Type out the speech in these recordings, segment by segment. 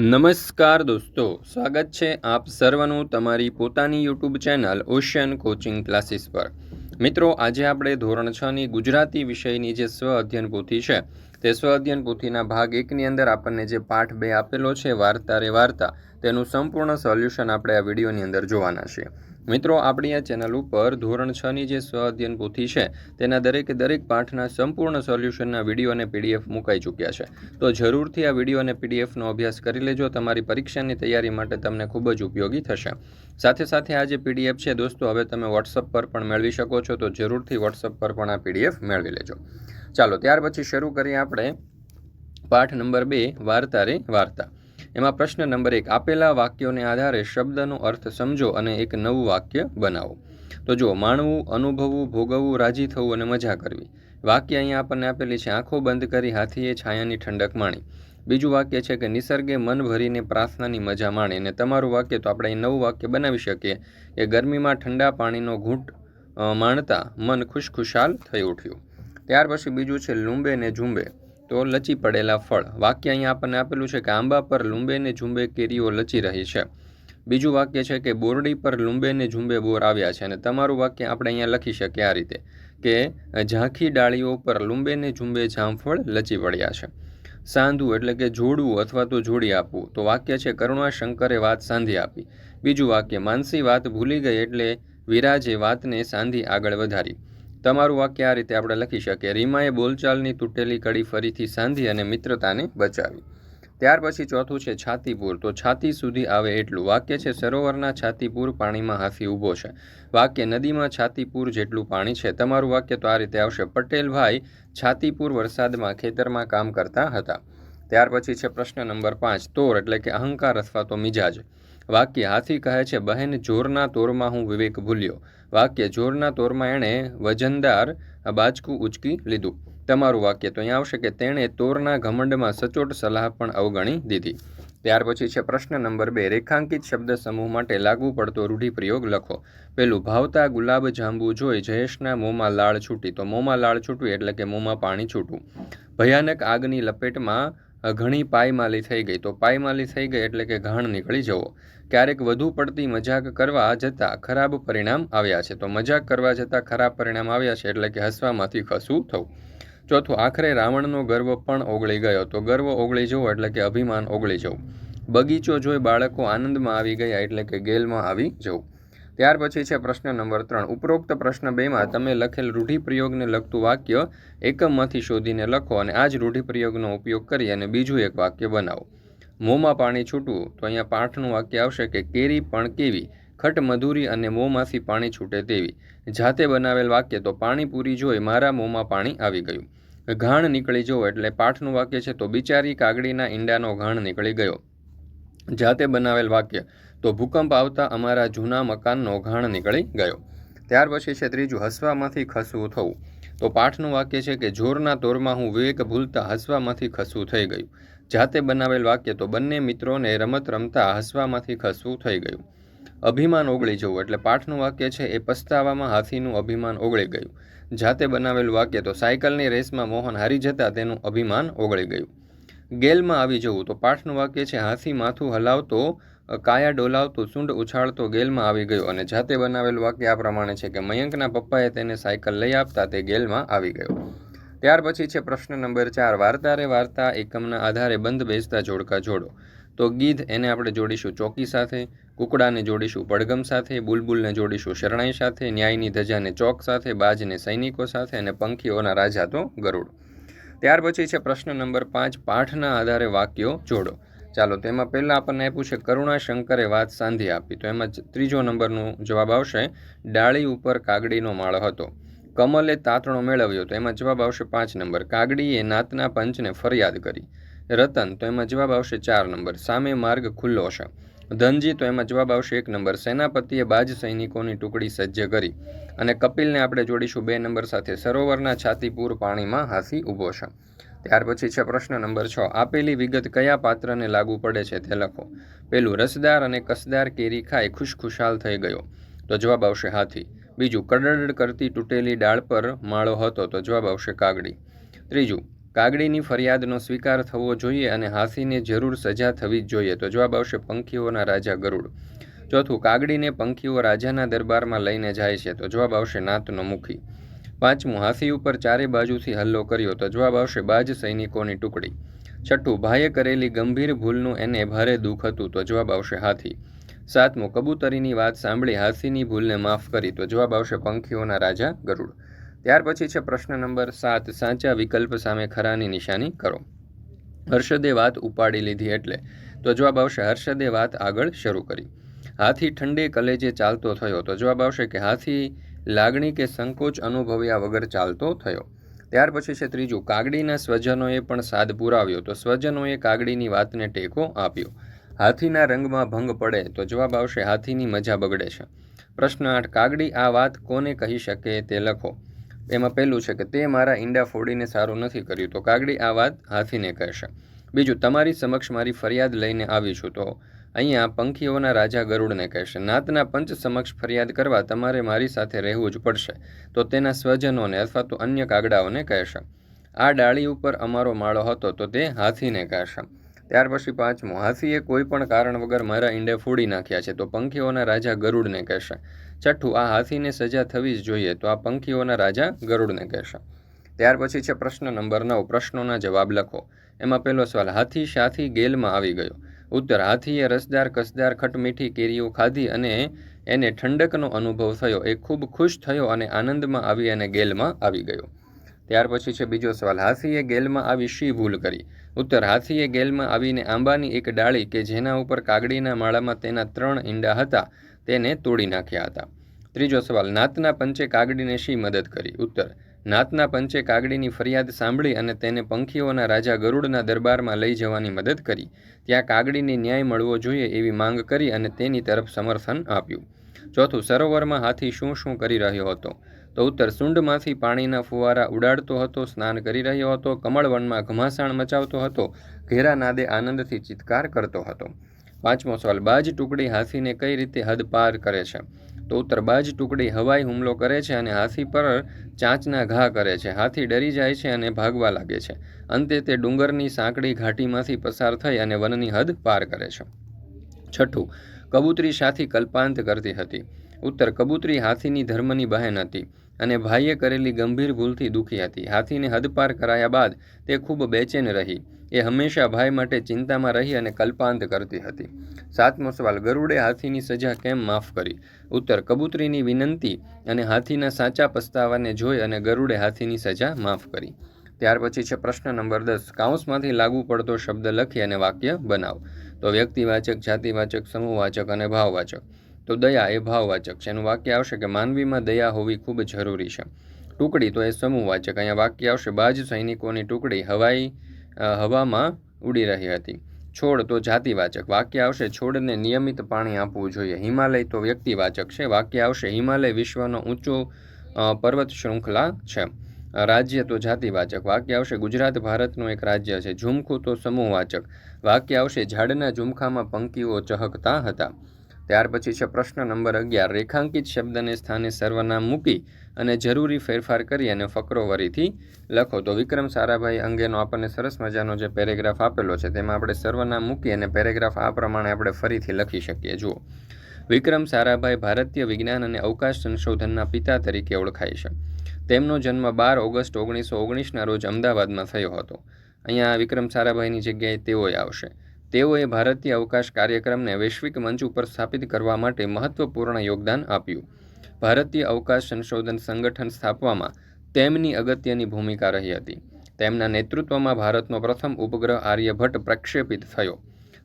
નમસ્કાર દોસ્તો, સ્વાગત છે આપ સર્વનું તમારી પોતાની YouTube channel ocean coaching classes પર. મિત્રો, આજે આપણે ધોરણ છ ની ગુજરાતી વિષયની જે સ્વ અધ્યયન પોથી છે, તે સ્વ અધ્યયન પોથીના ભાગ એકની અંદર આપણને જે પાઠ બે આપેલો છે, વાર્તા રે વાર્તા તેનું સંપૂર્ણ સોલ્યુશન આપણે આ વિડીયોની અંદર જોવાના છીએ. મિત્રો, આપણી આ ચેનલ ઉપર ધોરણ છ ની જે સ્વ અધ્યયન પોથી છે, તેના દરેકે દરેક પાઠના સંપૂર્ણ સોલ્યુશનના વીડિયો અને પીડીએફ મુકાઈ ચૂક્યા છે. તો જરૂરથી આ વીડિયો અને પીડીએફનો અભ્યાસ કરી લેજો, તમારી પરીક્ષાની તૈયારી માટે તમને ખૂબ જ ઉપયોગી થશે. સાથે સાથે આ જે પીડીએફ છે, દોસ્તો, હવે તમે વોટ્સઅપ પર પણ મેળવી શકો છો, તો જરૂરથી વોટ્સઅપ પર પણ આ પીડીએફ મેળવી લેજો. ચાલો, ત્યાર પછી શરૂ કરીએ આપણે પાઠ નંબર બે, વાર્તા રે વાર્તા. એમાં પ્રશ્ન નંબર એક, આપેલા વાક્યોને આધારે શબ્દનો અર્થ સમજો અને એક નવું વાક્ય બનાવો. તો જો માણવું, અનુભવવું, ભોગવવું, રાજી થવું અને મજા કરવી. વાક્ય અહીંયા આપણને આપેલી છે, આંખો બંધ કરી, હાથીએ છાયાની ઠંડક માણી. બીજું વાક્ય છે કે, નિસર્ગે મન ભરીને પ્રાર્થનાની મજા માણી. અને તમારું વાક્ય તો આપણે અહીં નવું વાક્ય બનાવી શકીએ કે, ગરમીમાં ઠંડા પાણીનો ઘૂંટ માણતા મન ખુશખુશાલ થઈ ઉઠ્યું. ત્યાર પછી બીજું છે, લુંબે ને ઝુંબે. તો લચી પડેલા ફળ. વાક્ય અહીંયા આપણને આપેલું છે કે આંબા પર લુંબે ને ઝુંબે કેરીઓ લચી રહી છે. બીજું વાક્ય છે કે બોરડી પર લુંબે ને ઝુંબે બોર આવ્યા છે અને તમારું વાક્ય આપણે અહીંયા લખી શકીએ આ રીતે કે ઝાંખી ડાળીઓ પર લુંબે ને ઝુંબે જામફળ લચી પડ્યા છે. સાંધવું એટલે કે જોડવું અથવા તો જોડી આપવું. તો વાક્ય છે કરુણા શંકરે વાત સાંધી આપી. બીજું વાક્ય, માનસી વાત ભૂલી ગઈ એટલે વિરાજે વાતને સાંધી આગળ વધારી. તમારું વાક્ય આ રીતે આપણે લખી શકીએ. રીમાએ બોલચાલની તૂટેલી કડી ફરીથી સાંધી અને મિત્રતાને બચાવી. ત્યાર પછી ચોથું છે છાતીપુર. તો છાતી સુધી આવે એટલું. વાક્ય છે, સરોવરના છાતીપુર પાણીમાં હાથી ઊભો છે. વાક્ય, નદીમાં છાતીપુર જેટલું પાણી છે. તમારું વાક્ય તો આ રીતે આવશે. પટેલભાઈ છાતીપુર વરસાદમાં ખેતરમાં કામ કરતા હતા. ત્યાર પછી છે પ્રશ્ન નંબર પાંચ, તોર એટલે કે અહંકાર અથવા તો મિજાજ. વાક્ય હાથી કહે છે, બહેન, જોરના તોરમાં હું વિવેક ભૂલ્યો. વાક્ય, જોરના તોરમાં એણે વજનદાર બાજકું ઉચકી લીધું. તમારું વાક્ય તો અહીંયા આવશે કે તેણે તોરના ઘમંડમાં સચોટ સલાહ પણ અવગણી દીધી. ત્યાર પછી છે, પ્રશ્ન નંબર બે, રેખાંકિત શબ્દ સમૂહ માટે લાગુ પડતો રૂઢિપ્રયોગ લખો. પેલું, ભાવતા ગુલાબ જાંબુ જોઈ જયેશના મોંમાં લાળ છૂટી. તો મોંમાં લાળ છૂટવી એટલે કે મોંમાં પાણી છૂટવું. ભયાનક આગની લપેટમાં ઘણી પાયમાલી થઈ ગઈ. તો પાયમાલી થઈ ગઈ એટલે કે ઘાણ નીકળી જવો. ક્યારેક વધુ પડતી મજાક કરવા જતાં ખરાબ પરિણામ આવ્યા છે. તો મજાક કરવા જતાં ખરાબ પરિણામ આવ્યા છે એટલે કે હસવામાંથી ખસવું થવું. ચોથું, આખરે રાવણનો ગર્વ પણ ઓગળી ગયો. તો ગર્વ ઓગળી જવો એટલે કે અભિમાન ઓગળી જવું. બગીચો જોઈ બાળકો આનંદમાં આવી ગયા એટલે કે ગેલમાં આવી જવું. ત્યાર પછી છે પ્રશ્ન નંબર ત્રણ. ઉપરોક્ત પ્રશ્ન બેમાં તમે લખેલ રૂઢિપ્રયોગને લગતું વાક્ય એકમમાંથી શોધીને લખો અને આ જ રૂઢિપ્રયોગનો ઉપયોગ કરી અને બીજું એક વાક્ય બનાવો. મોંમાં પાણી છૂટવું તો અહીંયા પાઠનું વાક્ય આવશે કે કેરી પણ કેવી, ખટ મધુરી અને મોંમાંથી પાણી છૂટે તેવી. જાતે બનાવેલ વાક્ય, તો પાણી પૂરી જોઈ મારા મોંમાં પાણી આવી ગયું. ઘાણ નીકળી જવો એટલે પાઠનું વાક્ય છે, તો બિચારી કાગડીના ઈંડાનો ઘાણ નીકળી ગયો. જાતે બનાવેલ વાક્ય તો ભૂકંપ આવતા અમારા જૂના મકાનનો ઘાણ નીકળી ગયો. ત્યાર પછી છે ત્રીજું, હસવામાંથી ખસવું થવું. તો પાઠનું વાક્ય છે કે જોરના તોરમાં હું વિવેક ભૂલતા હસવામાંથી ખસવું થઈ ગયું. જાતે બનાવેલ વાક્ય તો બંને મિત્રોને રમત રમતા હસવામાંથી ખસવું થઈ ગયું. અભિમાન ઓગળી જવું, એટલે પાઠનું વાક્ય છે, એ પસ્તાવામાં હાથીનું અભિમાન ઓગળી ગયું. જાતે બનાવેલું વાક્ય તો સાયકલની રેસમાં મોહન હારી જતા તેનું અભિમાન ઓગળી ગયું. ગેલમાં આવી જવું, તો પાઠનું વાક્ય છે, હાથી માથું હલાવતો કાયા ડોલાવતો સૂંડ ઉછાળતો ગેલમાં આવી ગયો અને જાતે બનાવેલ વાક્ય આ પ્રમાણે છે કે મયંકના પપ્પાએ તેને સાયકલ લઈ આપતા તે ગેલમાં આવી ગયો. ત્યાર પછી છે પ્રશ્ન નંબર ચાર વાર્તારે વાર્તા એકમના આધારે બંધ બેસતા જોડકા જોડો. તો ગીધ એને આપણે જોડીશું ચોકી સાથે, કુકડાને જોડીશું પડગમ સાથે, બુલબુલને જોડીશું શરણાઈ સાથે, ન્યાયની ધજાને ચોક સાથે, બાજને સૈનિકો સાથે અને પંખીઓના રાજા તો ગરુડ. ત્યાર પછી છે પ્રશ્ન નંબર પાંચ, પાઠના આધારે વાક્યો જોડો. ચાલો, તેમાં પહેલાં આપણને આપ્યું છે કરુણા શંકરે વાત સાંધી આપી. તો એમાં ત્રીજો નંબરનો જવાબ આવશે, ડાળી ઉપર કાગડીનો માળો હતો. કમલે તાતણો મેળવ્યો, તો એમાં જવાબ આવશે પાંચ નંબર. કાગડીએ નાતના પંચને ફરિયાદ કરી. રતન, તો એમાં જવાબ આવશે ચાર નંબર. સામે માર્ગ ખુલ્લો છે ધનજી, તો એમાં જવાબ આવશે એક નંબર. સેનાપતિએ બાજ સૈનિકોની ટુકડી સજ્જ કરી અને કપિલને આપણે જોડીશું બે નંબર સાથે. સરોવરના છાતીપૂર પાણીમાં હાંસી ઊભો છે. ત્યાર પછી છે પ્રશ્ન નંબર છ. આપેલી વિગત કયા પાત્રને લાગુ પડે છે તે લખો. પેલું, રસદાર અને કસદાર કેરી ખાઈ ખુશખુશાલ થઈ ગયો. તો જવાબ આવશે હાથી. બીજું કડડ કરતી તૂટેલી ડાળ પર માળો હતો. તો જવાબ આવશે કાગડી. ત્રીજું, કાગડીની ફરિયાદનો સ્વીકાર થવો જોઈએ અને હાથીને જરૂર સજા થવી જ જોઈએ. તો જવાબ આવશે પંખીઓના રાજા ગરુડ. ચોથું, કાગડીને પંખીઓ રાજાના દરબારમાં લઈને જાય છે. તો જવાબ આવશે નાતનો મુખી પાંચમું હાથી ઉપર ચારે બાજુથી હલ્લો કર્યો તો જવાબ આવશે બાજ સૈનિકોની ટુકડી. છઠ્ઠું, ભાઈએ કરેલી ગંભીર ભૂલનું એને ભારે દુઃખ હતું તો જવાબ આવશે હાથી. સાતમું, કબૂતરીની વાત સાંભળી હાથીની ભૂલને માફ કરી તો જવાબ આવશે પંખીઓના રાજા ગરુડ. ત્યાર પછી છે પ્રશ્ન નંબર સાત, સાચા વિકલ્પ સામે ખરાની નિશાની કરો. હર્ષદે વાત ઉપાડી લીધી એટલે તો જવાબ આવશે હર્ષદે વાત આગળ શરૂ કરી. હાથી ઠંડે કલેજે ચાલતો થયો તો જવાબ આવશે કે હાથી લાગણી કે સંકોચ અનુભવ્યા વગર ચાલતો થયો. ત્યાર પછી છે ત્રીજું, કાગડીના સ્વજનોએ પણ સાદ પુરાવ્યો, તો સ્વજનોએ કાગડીની વાતને ટેકો આપ્યો. હાથીના રંગમાં ભંગ પડે, તો જવાબ આવશે, હાથીની મજા બગડે છે. પ્રશ્ન આઠ, કાગડી આ વાત કોને કહી શકે તે લખો. એમાં પહેલું છે કે તે મારા ઈંડા ફોડીને સારું નથી કર્યું, તો કાગડી આ વાત હાથીને કહેશે. બીજું, તમારી સમક્ષ મારી ફરિયાદ લઈને આવી છું, તો અહીંયા પંખીઓના રાજા ગરુડને કહેશે, નાતના પંચ સમક્ષ ફરિયાદ કરવા તમારે મારી સાથે રહેવું જ પડશે. તો તેના સ્વજનોને અથવા તો અન્ય કાગડાઓને કહેશે, આ ડાળી ઉપર અમારો માળો હતો તો તે હાથીને કહેશે ત્યાર પછી પાંચમું, હાથીએ કોઈ પણ કારણ વગર મારા ઈંડે ફોડી નાખ્યા છે. તો પંખીઓના રાજા ગરુડને કહેશે, છઠ્ઠું, આ હાથીને સજા થવી જ જોઈએ. તો આ પંખીઓના રાજા ગરુડને કહેશે. ત્યાર પછી છે પ્રશ્ન નંબર નવ, પ્રશ્નોના જવાબ લખો. એમાં પહેલો સવાલ, હાથી શાથી ગેલમાં આવી ગયો. ઉત્તર હાથીએ રસદાર, કસદાર ખટમીઠી કેરીઓ ખાધી અને એને ઠંડકનો અનુભવ થયો. એ ખૂબ ખુશ થયો અને આનંદમાં આવી અને ગેલમાં આવી ગયો. ત્યાર પછી છે બીજો સવાલ. હાથીએ ગેલમાં આવી શી ભૂલ કરી? ઉત્તર હાથીએ ગેલમાં આવીને આંબાની એક ડાળી કે જેના ઉપર કાગડીના માળામાં તેના ત્રણ ઈંડા હતા, તેને તોડી નાખ્યા હતા. ત્રીજો સવાલ. નાતના પંચે કાગડીને શી મદદ કરી? ઉત્તર નાતના પંચે કાગડીની ફરિયાદ સાંભળી અને તેને પંખીઓના રાજા ગરુડના દરબારમાં લઈ જવાની મદદ કરી. ત્યાં કાગડીને ન્યાય મળવો જોઈએ એવી માંગ કરી અને તેની તરફ સમર્થન આપ્યું. ચોથું, સરોવરમાં હાથી શું શું કરી રહ્યો હતો? તો ઉત્તર, સુંડમાંથી પાણીના ફુવારા ઉડાડતો હતો, સ્નાન કરી રહ્યો હતો, કમળવનમાં ઘમાસાણ મચાવતો હતો, ઘેરા નાદે આનંદથી ચિત્કાર કરતો હતો. પાંચમો સવાલ, બાજ ટુકડી હાથીને કઈ રીતે હદ પાર કરે છે? તો ઉત્તર બાજ ટુકડી હવાઈ હુમલો કરે છે અને હાથી પર ચાંચના ઘા કરે છે. હાથી ડરી જાય છે અને ભાગવા લાગે છે. અંતે તે ડુંગરની સાંકડી ઘાટીમાંથી પસાર થઈ અને વનની હદ પાર કરે છે. છઠ્ઠું, કબૂતરી સાથી કલ્પાંત કરતી હતી. ઉત્તર, કબૂતરી હાથીની ધર્મની બહેન હતી અને ભાઈએ કરેલી ગંભીર ભૂલથી દુઃખી હતી. હાથીને હદપાર કરાયા બાદ તે ખૂબ બેચેન રહી. એ હંમેશા ભાઈ માટે ચિંતામાં રહી અને કલ્પાંત કરતી હતી. સાતમો સવાલ, ગરુડે હાથીની સજા કેમ માફ કરી? ઉત્તર, કબૂતરીની વિનંતી અને હાથીના સાચા પસ્તાવાને જોઈ અને ગરુડે હાથીની સજા માફ કરી. ત્યાર પછી છે પ્રશ્ન નંબર દસ, કાઉન્સમાંથી લાગુ પડતો શબ્દ લખી અને વાક્ય બનાવો. તો વ્યક્તિવાચક, જાતિવાચક, સમૂહવાચક અને ભાવવાચક. તો દયા એ ભાવવાચક છે. એનું વાક્ય આવશે કે માનવીમાં દયા હોવી ખૂબ જરૂરી છે. ટુકડી તો એ સમૂહવાચક. અહીંયા વાક્ય આવશે, બાજ સૈનિકોની ટુકડી, હવાઈ હવામાં ઉડી રહી હતી. છોડ તો જાતિવાચક. વાક્ય આવશે, છોડને નિયમિત પાણી આપવું જોઈએ. હિમાલય તો વ્યક્તિવાચક છે. વાક્ય આવશે, હિમાલય વિશ્વનો ઊંચો પર્વત શૃંખલા છે. રાજ્ય તો જાતિવાચક. વાક્ય આવશે, ગુજરાત ભારતનું એક રાજ્ય છે. ઝુમખું તો સમૂહવાચક. વાક્ય આવશે, ઝાડના ઝુમખામાં પંખીઓ ચહકતા હતા. ત્યાર પછી છે પ્રશ્ન નંબર અગિયાર. રેખાંકિત શબ્દને સ્થાને સર્વનામ મૂકી અને જરૂરી ફેરફાર કરી અને ફકરો વરીથી લખો. તો વિક્રમ સારાભાઈ અંગેનો આપણને સરસ મજાનો જે પેરેગ્રાફ આપેલો છે, તેમાં આપણે સર્વનામ મૂકી અને પેરેગ્રાફ આ પ્રમાણે આપણે ફરીથી લખી શકીએ. જુઓ. વિક્રમ સારાભાઈ ભારતીય વિજ્ઞાન અને અવકાશ સંશોધનના પિતા તરીકે ઓળખાય છે. તેમનો જન્મ બાર ઓગસ્ટ ઓગણીસો ઓગણીસના રોજ અમદાવાદમાં થયો હતો. અહીંયા વિક્રમ સારાભાઈની જગ્યાએ તેઓએ આવશે. તેઓએ ભારતીય અવકાશ કાર્યક્રમને વૈશ્વિક મંચ ઉપર સ્થાપિત કરવા માટે મહત્વપૂર્ણ યોગદાન આપ્યું. ભારતીય અવકાશ સંશોધન સંગઠન સ્થાપવામાં તેમની અગત્યની ભૂમિકા રહી હતી. તેમના નેતૃત્વમાં ભારતનો પ્રથમ ઉપગ્રહ આર્યભટ્ટ પ્રક્ષેપિત થયો.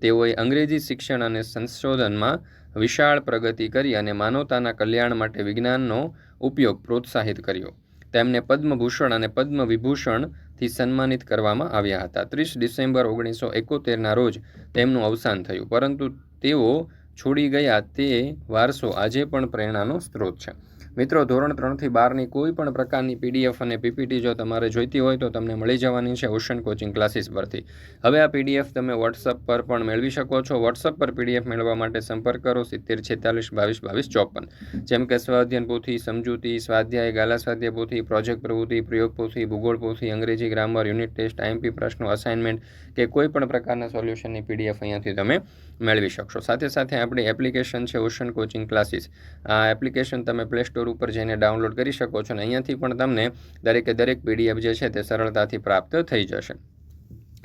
તેઓએ અંગ્રેજી શિક્ષણ અને સંશોધનમાં વિશાળ પ્રગતિ કરી અને માનવતાના કલ્યાણ માટે વિજ્ઞાનનો ઉપયોગ પ્રોત્સાહિત કર્યો. તેમને પદ્મભૂષણ અને પદ્મ વિભૂષણથી સન્માનિત કરવામાં આવ્યા હતા. ત્રીસ ડિસેમ્બર ઓગણીસો એકોતેરના રોજ તેમનું અવસાન થયું, પરંતુ તેઓ છોડી ગયા તે વારસો આજે પણ પ્રેરણાનો સ્ત્રોત છે. મિત્રો, ધોરણ ત્રણથી બારની કોઈ પણ પ્રકારની પીડીએફ અને પીપીટી જો તમારે જોઈતી હોય તો તમને મળી જવાની છે ઓશન કોચિંગ ક્લાસીસ પરથી. હવે આ પીડીએફ તમે વોટ્સઅપ પર પણ મેળવી શકો છો. વોટ્સઅપ પર પીડીએફ મેળવવા માટે સંપર્ક કરો સિત્તેર છેતાલીસ બાવીસ બાવીસ ચોપન. જેમ કે સ્વાધ્યન પોથી, સમજૂતી, સ્વાધ્યાય, ગાલા સ્વાધ્યાય પોથી, પ્રોજેક્ટ પ્રવૃત્તિ, પ્રયોગ પોથી, ભૂગોળ પોથી, અંગ્રેજી ગ્રામર, યુનિટ ટેસ્ટ આઈએમપી પ્રશ્નો, અસાઇનમેન્ટ કે કોઈ પણ પ્રકારના સોલ્યુશનની પીડીએફ અહીંયાથી તમે મેળવી શકશો. સાથે સાથે આપણી એપ્લિકેશન છે ઓશન કોચિંગ ક્લાસીસ. આ એપ્લિકેશન તમે પ્લે સ્ટોર ઉપર જઈને ડાઉનલોડ કરી શકો છો અને અહીંયાથી પણ તમને દરેકે દરેક પીડીએફ જે છે તે સરળતાથી પ્રાપ્ત થઈ જશે.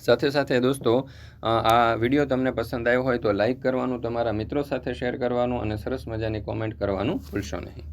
સાથે સાથે દોસ્તો આ વીડિયો તમને પસંદ આવ્યો હોય તો લાઈક કરવાનું, તમારા મિત્રો સાથે શેર કરવાનું અને સરસ મજાની કોમેન્ટ કરવાનું ભૂલશો નહીં.